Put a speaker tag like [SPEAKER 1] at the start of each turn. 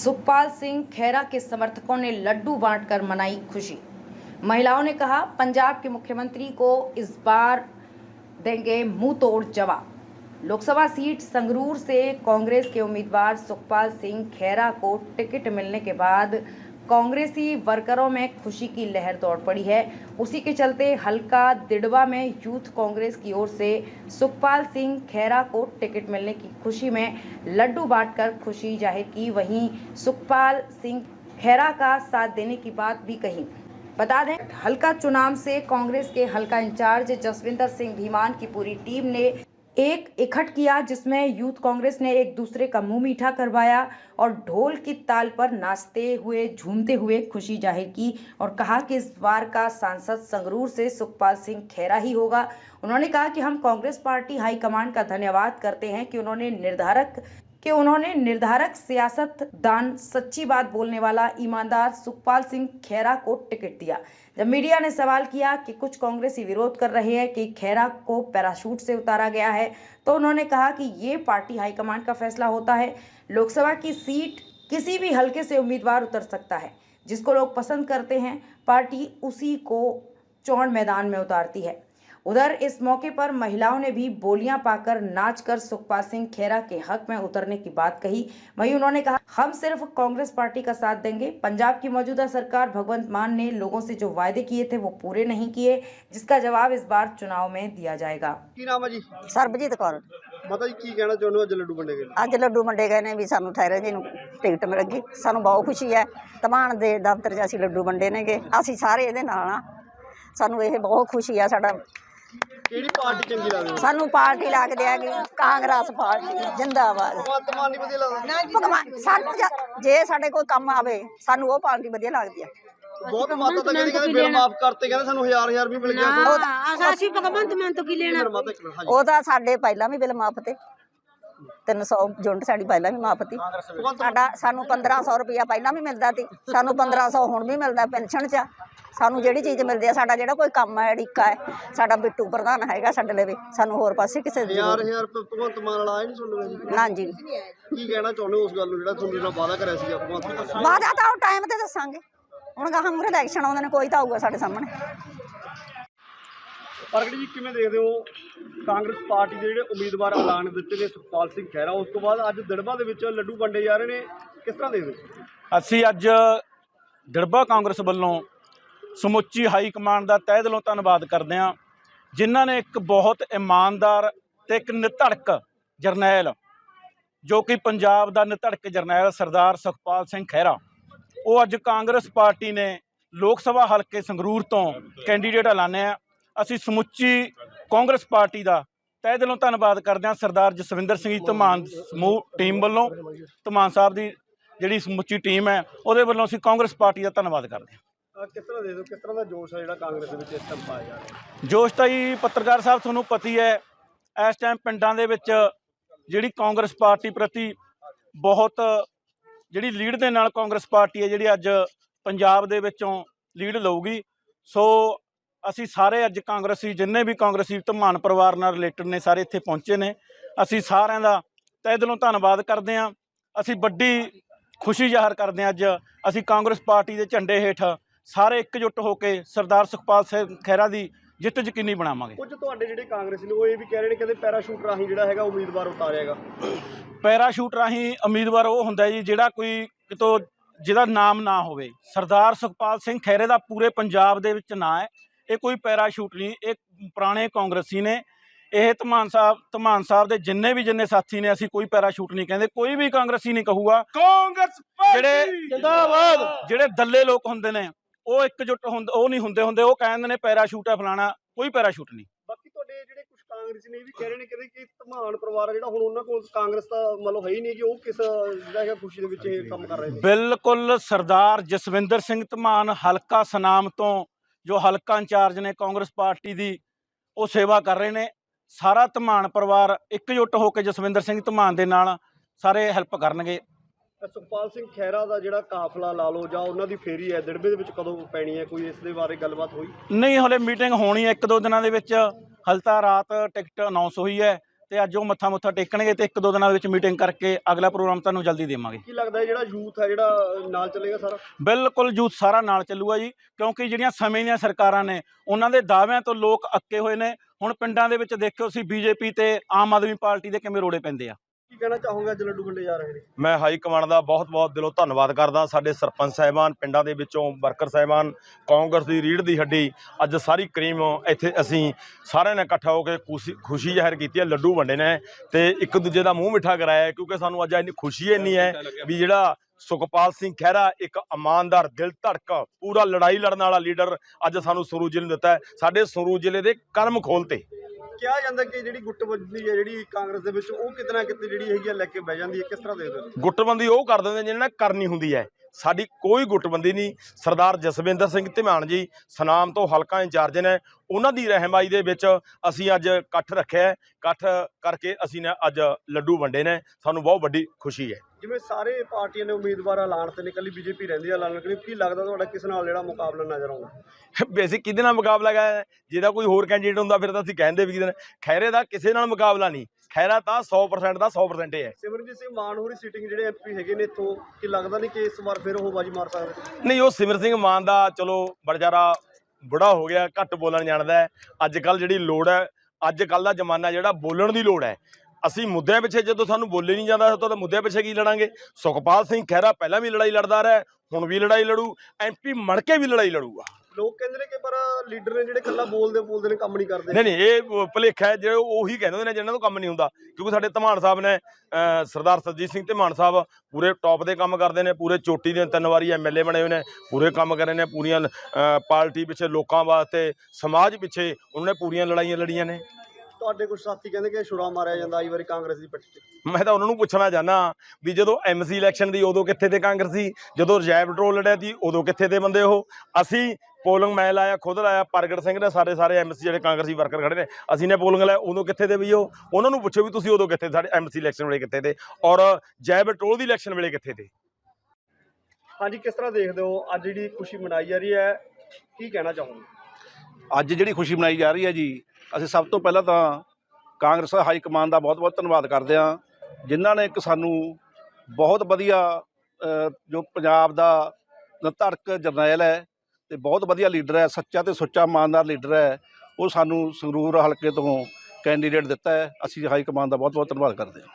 [SPEAKER 1] सुखपाल सिंह खैरा के समर्थकों ने लड्डू बांटकर मनाई खुशी। महिलाओं ने कहा, पंजाब के मुख्यमंत्री को इस बार देंगे मुँह तोड़ जवाब। लोकसभा सीट संगरूर से कांग्रेस के उम्मीदवार सुखपाल सिंह खैरा को टिकट मिलने के बाद कांग्रेसी वर्करों में खुशी की लहर दौड़ पड़ी है। उसी के चलते हल्का दिड़वा में यूथ कांग्रेस की ओर से सुखपाल सिंह खैरा को टिकट मिलने की खुशी में लड्डू बांटकर खुशी ज़ाहिर की। वहीं सुखपाल सिंह खैरा का साथ देने की बात भी कही। बता दें, हल्का चुनाव से कांग्रेस के हल्का इंचार्ज जसविंदर सिंह भीमान की पूरी टीम ने एक इकट्ठ किया, जिसमें यूथ कांग्रेस ने एक दूसरे का मुँह मीठा करवाया और ढोल की ताल पर नाचते हुए, झूमते हुए खुशी ज़ाहिर की और कहा कि इस बार का सांसद संगरूर से सुखपाल सिंह खैरा ही होगा। उन्होंने कहा कि हम कांग्रेस पार्टी हाईकमान का धन्यवाद करते हैं कि उन्होंने निर्धारक कि उन्होंने निर्धारक सियासत दान सच्ची बात बोलने वाला ईमानदार सुखपाल सिंह खैरा को टिकट दिया। जब मीडिया ने सवाल किया कि कुछ कांग्रेसी विरोध कर रहे हैं कि खैरा को पैराशूट से उतारा गया है तो उन्होंने कहा कि ये पार्टी हाईकमांड का फैसला होता है। लोकसभा की सीट किसी भी हल्के से उम्मीदवार उतर सकता है। जिसको लोग पसंद करते हैं, पार्टी उसी को चौड़ मैदान में उतारती है। उधर इस मौके पर महिलाओं ने भी बोलियां पाकर नाचकर सुखपाल सिंह खेरा के हक में उतरने की बात कही वहीं उन्होंने कहा हम सिर्फ कांग्रेस पार्टी का साथ देंगे पंजाब की मौजूदा सरकार भगवंत मान ने लोगों से जो वायदे किए थे वो पूरे नहीं किए जिसका जवाब इस बार चुनाव में दिया जाएगा
[SPEAKER 2] ਕੀ ਨਾਮ ਹੈ ਜੀ
[SPEAKER 3] ਸਰਬਜੀਤ ਕੌਰ
[SPEAKER 2] ਮਾਤਾ ਜੀ ਕੀ ਕਹਿਣਾ ਚਾਹੁੰਦੇ ਹੋ ਅੱਜ ਲੱਡੂ ਵੰਡੇ ਗਏ ਨੇ?
[SPEAKER 3] ਅੱਜ ਲੱਡੂ ਵੰਡੇ ਗਏ ਨੇ ਵੀ ਸਾਨੂੰ ਠਹਿਰੇ ਜੀ ਨੂੰ ਟਿਕਟ ਮਿਲ ਗਈ ਸਾਨੂੰ ਬਹੁਤ ਖੁਸ਼ੀ ਹੈ ਤਮਾਨ ਦੇ ਦਫ਼ਤਰ 'ਚ ਅਸੀਂ ਲੱਡੂ ਵੰਡੇ ਨੇਗੇ ਅਸੀਂ ਸਾਰੇ ਇਹਦੇ ਨਾਲ ਆ ਸਾਨੂੰ ਇਹ ਬਹੁਤ ਖੁਸ਼ੀ ਆ ਸਾਡਾ
[SPEAKER 2] ਕਿਹੜੀ ਪਾਰਟੀ ਚੰਗੀ ਲੱਗਦੀ? ਹੈ
[SPEAKER 3] ਸਾਨੂੰ ਪਾਰਟੀ ਲੱਗਦੀ ਹੈ ਕਿ ਕਾਂਗਰਸ ਪਾਰਟੀ ਜਿੰਦਾਬਾਦ।
[SPEAKER 2] ਭਗਵੰਤ ਮਾਨ ਨਹੀਂ ਵਧੀਆ ਲੱਗਦਾ।
[SPEAKER 3] ਭਗਵਾਨ ਸਾਨੂੰ ਜ- ਜੇ ਸਾਡੇ ਕੋਈ ਕੰਮ ਆਵੇ ਸਾਨੂੰ ਉਹ ਪਾਰਟੀ ਵਧੀਆ ਲੱਗਦੀ ਹੈ
[SPEAKER 2] ਬਹੁਤ ਮਾਤਾ ਤਾਂ ਕਹਿੰਦੇ ਕਹਿੰਦੇ ਬਿੱਲ ਮਾਫ ਕਰਤੇ ਕਹਿੰਦੇ ਸਾਨੂੰ ਹਜ਼ਾਰ ਹਜ਼ਾਰ ਵੀ ਮਿਲ ਗਿਆ
[SPEAKER 3] ਉਹ ਤਾਂ-
[SPEAKER 4] ਅਸੀਂ ਭਗਵੰਤ ਮਾਨ ਤੋਂ ਕੀ ਲੈਣਾ?
[SPEAKER 2] ਮਾਤਾ ਇੱਕ ਮਿੰਟ ਹਾਂਜੀ।
[SPEAKER 3] ਉਹ ਤਾਂ ਸਾਡੇ ਪਹਿਲਾਂ ਵੀ ਬਿੱਲ ਮਾਫ ਤੇ 300 ਯੂਨਿਟ ਸਾਡੀ ਪਹਿਲਾਂ ਵੀ ਮਾਫ ਤੀ
[SPEAKER 2] ਭਗਵੰਤ
[SPEAKER 3] ਸਾਡਾ ਸਾਨੂੰ 1500 ਰੁਪਇਆ ਪਹਿਲਾਂ ਵੀ ਮਿਲਦਾ ਸੀ ਸਾਨੂੰ 1500 ਹੁਣ ਵੀ ਮਿਲਦਾ ਪੈਨਸ਼ਨ 'ਚ। ਸਾਨੂੰ ਜਿਹੜੀ ਚੀਜ਼ ਮਿਲਦੀ ਆ ਸਾਡਾ ਜਿਹੜਾ ਕੋਈ ਕੰਮ ਹੈ ਅੜਿੱਕਾ ਹੈ ਸਾਡਾ ਬਿੱਟੂ ਪ੍ਰਧਾਨ ਹੈਗਾ ਸਾਡੇ ਲਈ ਸਾਨੂੰ ਹੋਰ ਪਾਸੇ ਕਿਸੇ ਦੀ
[SPEAKER 2] ਹਜ਼ਾਰ ਰੁਪਏ ਭਗਵੰਤ ਮਾਨ ਵਾਲਾ ਆਇਆ ਨਹੀਂ ਸੁਣ ਜੀ
[SPEAKER 3] ਨਾ ਜੀ
[SPEAKER 2] ਕੀ ਕਹਿਣਾ ਚਾਹੁੰਦੇ ਉਸ ਗੱਲ ਨੂੰ ਜਿਹੜਾ ਤੁਹਾਨੂੰ ਜਿਹੜਾ ਵਾਅਦਾ ਕਰਿਆ ਸੀ ਭਗਵੰਤ
[SPEAKER 3] ਵਾਦਾ ਤਾਂ ਉਹ ਟਾਈਮ ਤੇ ਦੱਸਾਂਗੇ। ਹੁਣ ਗਾਹਾਂ ਮੂਰੇ ਇਲੈਕਸ਼ਨ ਆਉਂਦੇ ਨੇ ਕੋਈ ਤਾਂ ਆਊਗਾ ਸਾਡੇ ਸਾਹਮਣੇ।
[SPEAKER 2] ਪ੍ਰਗਟ ਜੀ, ਕਿਵੇਂ ਦੇਖਦੇ ਹੋ ਕਾਂਗਰਸ ਪਾਰਟੀ ਦੇ ਜਿਹੜੇ ਉਮੀਦਵਾਰ ਐਲਾਨ ਦਿੱਤੇ ਨੇ ਸੁਖਪਾਲ ਸਿੰਘ ਖਹਿਰਾ? ਉਸ ਤੋਂ ਬਾਅਦ ਅੱਜ ਦੜਬਾ ਦੇ ਵਿੱਚ ਲੱਡੂ ਵੰਡੇ ਜਾ ਰਹੇ ਨੇ। ਕਿਸ ਤਰ੍ਹਾਂ ਦੇਖਦੇ
[SPEAKER 5] ਅਸੀਂ ਅੱਜ ਦੜਬਾ ਕਾਂਗਰਸ ਵੱਲੋਂ ਸਮੁੱਚੀ ਹਾਈ ਕਮਾਂਡ ਦਾ ਤਹਿ ਦਿਲੋਂ ਧੰਨਵਾਦ ਕਰਦੇ ਹਾਂ, ਜਿਨ੍ਹਾਂ ਨੇ ਇੱਕ ਬਹੁਤ ਇਮਾਨਦਾਰ ਤੇ ਇੱਕ ਨਿਧੜਕ ਜਰਨੈਲ, ਜੋ ਕਿ ਪੰਜਾਬ ਦਾ ਨਿਧੜਕ ਜਰਨੈਲ ਸਰਦਾਰ ਸੁਖਪਾਲ ਸਿੰਘ ਖਹਿਰਾ। ਉਹ ਅੱਜ ਕਾਂਗਰਸ ਪਾਰਟੀ ਨੇ ਲੋਕ ਸਭਾ ਹਲਕੇ ਸੰਗਰੂਰ ਤੋਂ ਕੈਂਡੀਡੇਟ ਐਲਾਨਿਆ ਅਸੀਂ ਸਮੁੱਚੀ ਕਾਂਗਰਸ ਪਾਰਟੀ ਦਾ ਤਹਿ ਦਿਲੋਂ ਧੰਨਵਾਦ ਕਰਦੇ ਹਾਂ ਸਰਦਾਰ ਜਸਵਿੰਦਰ ਸਿੰਘ ਜੀ ਧਮਾਨ ਸਮੂਹ ਟੀਮ ਵੱਲੋਂ ਧਮਾਨ ਸਾਹਿਬ ਦੀ ਜਿਹੜੀ ਸਮੁੱਚੀ ਟੀਮ ਹੈ ਉਹਦੇ ਵੱਲੋਂ ਅਸੀਂ ਕਾਂਗਰਸ ਪਾਰਟੀ ਦਾ ਧੰਨਵਾਦ ਕਰਦੇ ਹਾਂ।
[SPEAKER 2] ਅਹ ਕਿਸ ਤਰ੍ਹਾਂ ਦੇਖਦੇ ਹੋ ਕਿਸ ਤਰ੍ਹਾਂ ਦਾ ਜੋਸ਼ ਹੈ ਜਿਹੜਾ ਕਾਂਗਰਸ ਦੇ ਵਿੱਚ ਇਸ ਟਾਈਮ ਪਾਇਆ ਜਾ ਰਿਹਾ?
[SPEAKER 5] ਜੋਸ਼ ਤਾਂ ਜੀ ਪੱਤਰਕਾਰ ਸਾਹਿਬ ਤੁਹਾਨੂੰ ਪਤੀ ਹੈ ਇਸ ਟਾਈਮ ਪਿੰਡਾਂ ਦੇ ਵਿੱਚ ਜਿਹੜੀ ਕਾਂਗਰਸ ਪਾਰਟੀ ਪ੍ਰਤੀ ਬਹੁਤ ਜਿਹੜੀ ਲੀਡ ਦੇ ਨਾਲ ਕਾਂਗਰਸ ਪਾਰਟੀ ਹੈ ਜਿਹੜੀ ਅੱਜ ਪੰਜਾਬ ਦੇ ਵਿੱਚੋਂ ਲੀਡ ਲਊਗੀ ਸੋ ਅਸੀਂ ਸਾਰੇ ਅੱਜ ਕਾਂਗਰਸੀ ਜਿੰਨੇ ਵੀ ਕਾਂਗਰਸੀ ਧਮਾਨ ਪਰਿਵਾਰ ਨਾਲ ਰਿਲੇਟਡ ਨੇ ਸਾਰੇ ਇੱਥੇ ਪਹੁੰਚੇ ਨੇ। ਅਸੀਂ ਸਾਰਿਆਂ ਦਾ ਤਹਿ ਦਿਲੋਂ ਧੰਨਵਾਦ ਕਰਦੇ ਹਾਂ। ਅਸੀਂ ਵੱਡੀ ਖੁਸ਼ੀ ਜ਼ਾਹਰ ਕਰਦੇ ਹਾਂ ਅੱਜ। ਅਸੀਂ ਕਾਂਗਰਸ ਪਾਰਟੀ ਦੇ ਝੰਡੇ ਹੇਠ ਸਾਰੇ ਇਕਜੁੱਟ ਹੋ ਕੇ ਸਰਦਾਰ ਸੁਖਪਾਲ ਸਿੰਘ ਖਹਿਰਾ ਦੀ ਜਿੱਤ ਯਕੀਨੀ ਬਣਾਵਾਂਗੇ।
[SPEAKER 2] ਕੁਝ ਤੁਹਾਡੇ ਜਿਹੜੇ ਕਾਂਗਰਸੀ ਨੇ ਉਹ ਇਹ ਵੀ ਕਹਿ ਰਹੇ ਨੇ ਕਹਿੰਦੇ ਪੈਰਾਸ਼ੂਟ ਰਾਹੀਂ ਜਿਹੜਾ ਹੈਗਾ ਉਮੀਦਵਾਰ ਉਤਾਰਿਆਗਾ
[SPEAKER 5] ਪੈਰਾਸ਼ੂਟ ਰਾਹੀਂ ਉਮੀਦਵਾਰ ਉਹ ਹੁੰਦਾ ਜੀ ਜਿਹੜਾ ਕੋਈ ਕਿਤੋਂ ਜਿਹਦਾ ਨਾਮ ਨਾ ਹੋਵੇ। ਸਰਦਾਰ ਸੁਖਪਾਲ ਸਿੰਘ ਖਹਿਰੇ ਦਾ ਪੂਰੇ ਪੰਜਾਬ ਦੇ ਵਿੱਚ ਨਾਂ ਹੈ। ਇਹ ਕੋਈ ਪੈਰਾਸ਼ੂਟ ਨਹੀਂ ਇਹ ਪੁਰਾਣੇ ਕਾਂਗਰਸੀ ਨੇ। ਇਹ ਧਮਾਨ ਸਾਹਿਬ ਧਮਾਨ ਸਾਹਿਬ ਦੇ ਜਿੰਨੇ ਵੀ ਜਿੰਨੇ ਸਾਥੀ ਨੇ ਅਸੀਂ ਕੋਈ ਪੈਰਾਸ਼ੂਟ ਨਹੀਂ ਕਹਿੰਦੇ ਕੋਈ ਵੀ ਕਾਂਗਰਸੀ ਨਹੀਂ ਕਹੂਗਾ। ਕਾਂਗਰਸ ਜਿਹੜੇ ਜਿੰਦਾਬਾਦ ਜਿਹੜੇ ਦੱਲੇ ਲੋਕ ਹੁੰਦੇ ਨੇ ਉਹ ਇਕਜੁੱਟ ਹੁੰਦੇ ਉਹ ਨਹੀਂ ਹੁੰਦੇ ਹੁੰਦੇ ਉਹ ਕਹਿੰਦੇ ਨੇ ਪੈਰਾਸ਼ੂਟ ਹੈ ਫਲਾਣਾ ਕੋਈ ਪੈਰਾਸ਼ੂਟ ਨਹੀਂ।
[SPEAKER 2] ਬਾਕੀ ਤੁਹਾਡੇ ਜਿਹੜੇ ਕੁਝ ਕਾਂਗਰਸੀ ਨੇ ਵੀ ਕਹਿ ਰਹੇ ਨੇ ਕਹਿੰਦੇ ਕਿ ਧਮਾਨ ਪਰਿਵਾਰ ਜਿਹੜਾ ਹੁਣ ਉਹਨਾਂ ਕੋਲ ਕਾਂਗਰਸ ਦਾ ਮਤਲਬ ਹੈ ਹੀ ਨਹੀਂ ਕਿ ਉਹ ਕਿਸ ਜਿਹੜਾ ਹੈਗਾ ਖੁਸ਼ੀ ਦੇ ਵਿੱਚ ਇਹ ਕੰਮ ਕਰ ਰਹੇ ਨੇ।
[SPEAKER 5] ਬਿਲਕੁਲ ਸਰਦਾਰ ਜਸਵਿੰਦਰ ਸਿੰਘ ਧਮਾਨ ਹਲਕਾ ਸਨਾਮ ਤੋਂ ਜੋ ਹਲਕਾ ਇੰਚਾਰਜ ਨੇ ਕਾਂਗਰਸ ਪਾਰਟੀ ਦੀ ਉਹ ਸੇਵਾ ਕਰ ਰਹੇ ਨੇ। ਸਾਰਾ ਧਮਾਨ ਪਰਿਵਾਰ ਇਕਜੁੱਟ ਹੋ ਕੇ ਜਸਵਿੰਦਰ ਸਿੰਘ ਧਮਾਨ ਦੇ ਨਾਲ ਸਾਰੇ ਹੈਲਪ ਕਰਨਗੇ।
[SPEAKER 2] ਸੁਖਪਾਲ ਸਿੰਘ ਖਹਿਰਾ ਦਾ ਜਿਹੜਾ ਕਾਫਲਾ ਲਾ ਲਓ ਜਾਂ ਉਹਨਾਂ ਦੀ ਫੇਰੀ ਹੈ ਦਿੜਬੇ ਦੇ ਵਿੱਚ ਕਦੋਂ ਪੈਣੀ ਹੈ? ਕੋਈ ਇਸ ਦੇ ਬਾਰੇ ਗੱਲਬਾਤ ਹੋਈ?
[SPEAKER 5] ਨਹੀਂ ਹਲੇ ਮੀਟਿੰਗ ਹੋਣੀ ਹੈ। ਇੱਕ ਦੋ ਦਿਨਾਂ ਦੇ ਵਿੱਚ ਹਲ ਤਾਂ ਰਾਤ ਟਿਕਟ ਅਨਾਉਂਸ ਹੋਈ ਹੈ। ਤੇ ਅੱਜ ਉਹ ਮੱਥਾ ਮੁੱਥਾ ਟੇਕਣਗੇ ਤੇ ਇੱਕ ਦੋ ਦਿਨਾਂ ਦੇ ਵਿੱਚ ਮੀਟਿੰਗ ਕਰਕੇ ਅਗਲਾ ਪ੍ਰੋਗਰਾਮ ਤੁਹਾਨੂੰ ਜਲਦੀ ਦੇਵਾਂਗੇ।
[SPEAKER 2] ਕੀ ਲੱਗਦਾ ਹੈ ਜਿਹੜਾ ਯੂਥ ਹੈ ਜਿਹੜਾ ਨਾਲ ਚੱਲੇਗਾ ਸਾਰਾ?
[SPEAKER 5] ਬਿਲਕੁਲ ਯੂਥ ਸਾਰਾ ਨਾਲ ਚੱਲੂਗਾ ਜੀ ਕਿਉਂਕਿ ਜਿਹੜੀਆਂ ਸਮੇਂ ਦੀਆਂ ਸਰਕਾਰਾਂ ਨੇ ਉਹਨਾਂ ਦੇ ਦਾਅਵਿਆਂ ਤੋਂ ਲੋਕ ਅੱਕੇ ਹੋਏ ਨੇ। ਹੁਣ ਪਿੰਡਾਂ ਦੇ ਵਿੱਚ ਦੇਖਿਓ ਅਸੀਂ ਬੀਜੇਪੀ ਤੇ ਆਮ ਆਦਮੀ ਪਾਰਟੀ ਦੇ ਕਿਵੇਂ ਰੋੜੇ ਪੈਂਦੇ ਆ।
[SPEAKER 2] ਕੀ ਕਹਿਣਾ ਚਾਹੋਗੇ ਅੱਜ ਲੱਡੂ ਵੰਡੇ ਜਾ ਰਹੇ ਨੇ?
[SPEAKER 4] ਮੈਂ ਹਾਈ ਕਮਾਂਡ ਦਾ ਬਹੁਤ-ਬਹੁਤ ਦਿਲੋਂ ਧੰਨਵਾਦ ਕਰਦਾ। ਸਾਡੇ ਸਰਪੰਚ ਸਾਹਿਬਾਨ, ਪਿੰਡਾਂ ਦੇ ਵਿੱਚੋਂ ਵਰਕਰ ਸਾਹਿਬਾਨ, ਕਾਂਗਰਸ ਦੀ ਰੀੜ ਦੀ ਹੱਡੀ, ਅੱਜ ਸਾਰੀ ਕਰੀਮ ਇੱਥੇ ਅਸੀਂ ਸਾਰਿਆਂ ਨੇ ਇਕੱਠਾ ਹੋ ਕੇ ਖੁਸ਼ੀ ਖੁਸ਼ੀ ਜ਼ਾਹਿਰ ਕੀਤੀ ਹੈ, ਲੱਡੂ ਵੰਡੇ ਨੇ ਤੇ ਇੱਕ ਦੂਜੇ ਦਾ ਮੂੰਹ ਮਿੱਠਾ ਕਰਾਇਆ ਹੈ, ਕਿਉਂਕਿ ਸਾਨੂੰ ਅੱਜ ਇੰਨੀ ਖੁਸ਼ੀ ਇੰਨੀ ਹੈ ਵੀ ਜਿਹੜਾ ਸੁਖਪਾਲ ਸਿੰਘ ਖਹਿਰਾ ਇੱਕ ਇਮਾਨਦਾਰ ਦਿਲ ਧੜਕ, ਪੂਰਾ ਲੜਾਈ ਲੜਨ ਵਾਲਾ ਲੀਡਰ ਅੱਜ ਸਾਨੂੰ ਸਰੂ ਜ਼ਿਲ੍ਹੇ ਨੂੰ ਦਿੱਤਾ ਹੈ। ਸਾਡੇ ਸਰੂ ਜ਼ਿਲ੍ਹੇ ਦੇ ਕਰਮ ਖੋਲਤੇ
[SPEAKER 2] ਕਿਹਾ ਜਾਂਦਾ ਕਿ ਜਿਹੜੀ ਗੁੱਟਬੰਦੀ ਹੈ, ਜਿਹੜੀ ਕਾਂਗਰਸ ਦੇ ਵਿੱਚ, ਉਹ ਕਿਤਨਾ ਕਿਤੇ ਜਿਹੜੀ ਹੈਗੀ ਆ, ਲੈ ਕੇ ਬਹਿ ਜਾਂਦੀ ਹੈ। ਕਿਸ ਤਰ੍ਹਾਂ ਦੇਖਦੇ ਹੋ
[SPEAKER 4] ਗੁੱਟਬੰਦੀ ਉਹ ਕਰ ਦਿੰਦੇ ਜਿਹਨਾਂ ਨਾਲ ਕਰਨੀ ਹੁੰਦੀ ਹੈ। ਸਾਡੀ ਕੋਈ ਗੁੱਟਬੰਦੀ ਨਹੀਂ। ਸਰਦਾਰ ਜਸਵਿੰਦਰ ਸਿੰਘ ਧਿਮਾਨ ਜੀ ਸਨਾਮ ਤੋਂ ਹਲਕਾ ਇੰਚਾਰਜ ਨੇ। ਉਹਨਾਂ ਦੀ ਰਹਿਮਾਈ ਦੇ ਵਿੱਚ ਅਸੀਂ ਅੱਜ ਇਕੱਠ ਰੱਖਿਆ ਇਕੱਠ ਕਰਕੇ ਅਸੀਂ ਨੇ ਅੱਜ ਲੱਡੂ ਵੰਡੇ ਨੇ। ਸਾਨੂੰ ਬਹੁਤ ਵੱਡੀ ਖੁਸ਼ੀ ਹੈ।
[SPEAKER 2] ਜਿਵੇਂ ਸਾਰੇ ਪਾਰਟੀਆਂ ਨੇ ਉਮੀਦਵਾਰ ਐਲਾਨ ਤੇ ਨੇ ਇਕੱਲੀ ਬੀਜੇਪੀ ਰਹਿੰਦੀ ਹੈ ਐਲਾਨ ਕਰੀ ਕੀ ਲੱਗਦਾ ਤੁਹਾਡਾ ਕਿਸ ਨਾਲ ਜਿਹੜਾ ਮੁਕਾਬਲਾ ਨਜ਼ਰ ਆਉਂਦਾ?
[SPEAKER 4] ਬੇਸਿਕ ਕਿਹਦੇ ਨਾਲ ਮੁਕਾਬਲਾ ਹੈ ਜਿਹਦਾ ਕੋਈ ਹੋਰ ਕੈਂਡੀਡੇਟ ਹੁੰਦਾ ਫਿਰ ਤਾਂ ਅਸੀਂ ਕਹਿੰਦੇ ਵੀ ਕਿਹਦੇ ਨਾਲ। ਖੈਰੇ ਦਾ ਕਿਸੇ ਨਾਲ ਮੁਕਾਬਲਾ ਨਹੀਂ। ਖੈਰਾ ਤਾਂ 100% ਦਾ 100% ਹੀ।
[SPEAKER 2] ਸਿਮਰਨਜੀਤ ਸਿੰਘ ਮਾਨ ਹੋਰੀ ਸੀਟਿੰਗ ਜਿਹੜੇ ਐਮਪੀ ਹੈਗੇ ਨੇ ਇੱਥੋਂ ਕੀ ਲੱਗਦਾ ਨਹੀਂ ਕਿ ਇਸ ਵਾਰ ਫਿਰ ਉਹ ਬਾਜੀ ਮਾਰ ਸਕਦੇ?
[SPEAKER 4] ਨਹੀਂ ਉਹ ਸਿਮਰ ਸਿੰਘ ਮਾਨ ਦਾ ਚਲੋ ਬੜਜਾਰਾ ਬੁੜਾ ਹੋ ਗਿਆ ਘੱਟ ਬੋਲਣ ਜਾਣਦਾ ਅੱਜ ਕੱਲ ਜਿਹੜੀ ਲੋੜ ਹੈ ਅੱਜ ਕੱਲ ਦਾ ਜ਼ਮਾਨਾ ਜਿਹੜਾ ਬੋਲਣ ਦੀ ਲੋੜ ਹੈ। ਅਸੀਂ ਮੁੱਦਿਆਂ ਪਿੱਛੇ ਜਦੋਂ ਸਾਨੂੰ ਬੋਲੇ ਨਹੀਂ ਜਾਂਦਾ ਤਾਂ ਮੁੱਦਿਆਂ ਪਿੱਛੇ ਕੀ ਲੜਾਂਗੇ? ਸੁਖਪਾਲ ਸਿੰਘ ਖਹਿਰਾ ਪਹਿਲਾਂ ਵੀ ਲੜਾਈ ਲੜਦਾ ਰਿਹਾ ਹੁਣ ਵੀ ਲੜਾਈ ਲੜੂ ਐਮਪੀ ਮੜ ਕੇ ਵੀ ਲੜਾਈ ਲੜੂਗਾ।
[SPEAKER 2] ਲੋਕ ਕਹਿੰਦੇ ਨੇ ਕਿ ਪਰ ਲੀਡਰ ਨੇ ਜਿਹੜੇ ਕੱਲਾ ਬੋਲਦੇ ਬੋਲਦੇ ਨੇ ਕੰਮ ਨਹੀਂ ਕਰਦੇ।
[SPEAKER 4] ਨਹੀਂ ਨਹੀਂ ਇਹ ਭੁਲੇਖਾ ਹੈ ਜਿਹੜੇ ਉਹੀ ਕਹਿੰਦੇ ਨੇ ਜਿਹਨਾਂ ਤੋਂ ਕੰਮ ਨਹੀਂ ਹੁੰਦਾ। ਕਿਉਂਕਿ ਸਾਡੇ ਧਮਾਨ ਸਾਹਿਬ ਨੇ ਸਰਦਾਰ ਸਰਜੀਤ ਸਿੰਘ ਧਮਾਨ ਸਾਹਿਬ ਪੂਰੇ ਟੌਪ ਦੇ ਕੰਮ ਕਰਦੇ ਨੇ ਪੂਰੇ ਚੋਟੀ ਦੇ ਤਿੰਨ ਵਾਰੀ ਐਮਐਲਏ ਬਣੇ ਹੋਏ ਨੇ ਪੂਰੇ ਕੰਮ ਕਰੇ ਨੇ ਪੂਰੀਆਂ ਪਾਰਟੀ ਪਿੱਛੇ ਲੋਕਾਂ ਵਾਸਤੇ ਸਮਾਜ ਪਿੱਛੇ ਉਹਨਾਂ ਨੇ ਪੂਰੀਆਂ ਲੜਾਈਆਂ ਲੜੀਆਂ ਨੇ।
[SPEAKER 2] ਤੁਹਾਡੇ ਕੁਝ ਸਾਥੀ ਕਹਿੰਦੇ ਕਿ ਛੁਰਾ ਮਾਰਿਆ ਜਾਂਦਾ ਆਈ ਵਾਰੀ ਕਾਂਗਰਸ ਦੀ ਪੱਟੀ ਤੇ।
[SPEAKER 4] ਮੈਂ ਤਾਂ ਉਹਨਾਂ ਨੂੰ ਪੁੱਛਣਾ ਚਾਹਨਾ ਵੀ ਜਦੋਂ ਐਮਸੀ ਇਲੈਕਸ਼ਨ ਦੀ ਉਦੋਂ ਕਿੱਥੇ ਤੇ ਕਾਂਗਰਸੀ ਜਦੋਂ ਰਜੈਬ ਪੈਟਰੋਲ ਲੜਿਆ ਸੀ ਉਦੋਂ ਕਿੱਥੇ ਤੇ ਬੰਦੇ ਉਹ? ਅਸੀਂ ਪੋਲਿੰਗ ਮੈਂ ਲਾਇਆ ਖੁਦ ਲਾਇਆ ਪ੍ਰਗਟ ਸਿੰਘ ਨੇ ਸਾਰੇ ਸਾਰੇ ਐਮਸੀ ਜਿਹੜੇ ਕਾਂਗਰਸੀ ਵਰਕਰ ਖੜੇ ਨੇ ਅਸੀਂ ਨੇ ਪੋਲਿੰਗ ਲਾਇਆ ਉਦੋਂ ਕਿੱਥੇ ਤੇ ਵੀ ਉਹ? ਉਹਨਾਂ ਨੂੰ ਪੁੱਛੋ ਵੀ ਤੁਸੀਂ ਉਦੋਂ ਕਿੱਥੇ ਸਾਡੇ ਐਮਸੀ ਇਲੈਕਸ਼ਨ ਵੇਲੇ ਕਿੱਥੇ ਤੇ ਔਰ ਜੈਬ ਪੈਟਰੋਲ ਦੀ ਇਲੈਕਸ਼ਨ ਵੇਲੇ ਕਿੱਥੇ ਤੇ
[SPEAKER 2] ਹਾਂਜੀ ਕਿਸ ਤਰ੍ਹਾਂ ਦੇਖਦੇ ਹੋ ਅੱਜ ਜਿਹੜੀ ਖੁਸ਼ੀ ਮਨਾਈ ਜਾ ਰਹੀ ਹੈ? ਕੀ ਕਹਿਣਾ ਚਾਹੋਗੇ?
[SPEAKER 6] ਅੱਜ ਜਿਹੜੀ ਖੁਸ਼ੀ ਮਨਾਈ ਜਾ ਰਹੀ ਹੈ ਜੀ ਅਸੀਂ ਸਭ ਤੋਂ ਪਹਿਲਾਂ ਤਾਂ ਕਾਂਗਰਸ ਹਾਈ ਕਮਾਨ ਦਾ ਬਹੁਤ-ਬਹੁਤ ਧੰਨਵਾਦ ਕਰਦੇ ਹਾਂ, ਜਿਨ੍ਹਾਂ ਨੇ ਇੱਕ ਸਾਨੂੰ ਬਹੁਤ ਵਧੀਆ ਜੋ ਪੰਜਾਬ ਦਾ ਧੜਕ ਜਰਨੈਲ ਹੈ ਤੇ ਬਹੁਤ ਵਧੀਆ ਲੀਡਰ ਹੈ, ਸੱਚਾ ਤੇ ਸੁੱਚਾ ਇਮਾਨਦਾਰ ਲੀਡਰ ਹੈ, ਉਹ ਸਾਨੂੰ ਸੰਗਰੂਰ ਹਲਕੇ ਤੋਂ ਕੈਂਡੀਡੇਟ ਦਿੱਤਾ ਹੈ। ਅਸੀਂ ਹਾਈ ਕਮਾਨ ਦਾ ਬਹੁਤ-ਬਹੁਤ ਧੰਨਵਾਦ ਕਰਦੇ ਹਾਂ।